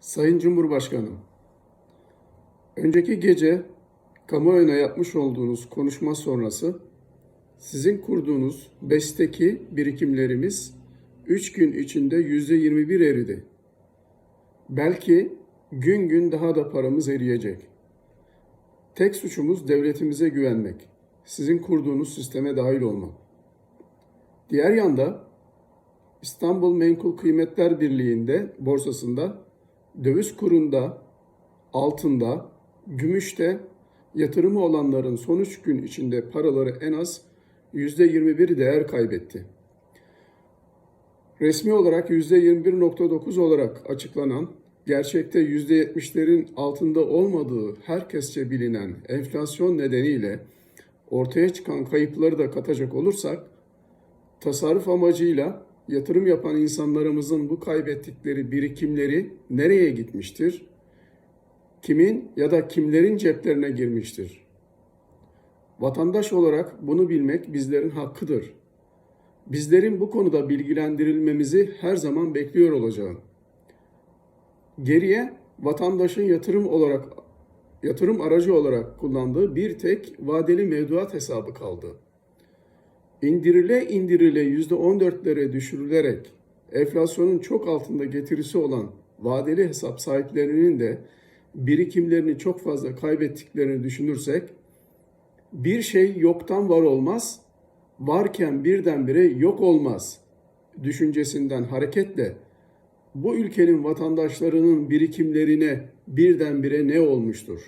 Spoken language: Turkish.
Sayın Cumhurbaşkanım, önceki gece kamuoyuna yapmış olduğunuz konuşma sonrası sizin kurduğunuz BES'teki birikimlerimiz 3 gün içinde %21 eridi. Belki gün gün daha da paramız eriyecek. Tek suçumuz devletimize güvenmek. Sizin kurduğunuz sisteme dahil olmak. Diğer yanda İstanbul Menkul Kıymetler Birliği'nde borsasında döviz kurunda, altında, gümüşte yatırımı olanların son 3 gün içinde paraları en az %21 değer kaybetti. Resmi olarak %21.9 olarak açıklanan, gerçekte %70'lerin altında olmadığı herkesçe bilinen enflasyon nedeniyle ortaya çıkan kayıpları da katacak olursak, tasarruf amacıyla yatırım yapan insanlarımızın bu kaybettikleri birikimleri nereye gitmiştir? Kimin ya da kimlerin ceplerine girmiştir? Vatandaş olarak bunu bilmek bizlerin hakkıdır. Bizlerin bu konuda bilgilendirilmemizi her zaman bekliyor olacağım. Geriye vatandaşın yatırım olarak yatırım aracı olarak kullandığı bir tek vadeli mevduat hesabı kaldı indirile indirile %14'lere düşürülerek enflasyonun çok altında getirisi olan vadeli hesap sahiplerinin de birikimlerini çok fazla kaybettiklerini düşünürsek bir şey yoktan var olmaz, varken birdenbire yok olmaz düşüncesinden hareketle bu ülkenin vatandaşlarının birikimlerine birdenbire ne olmuştur?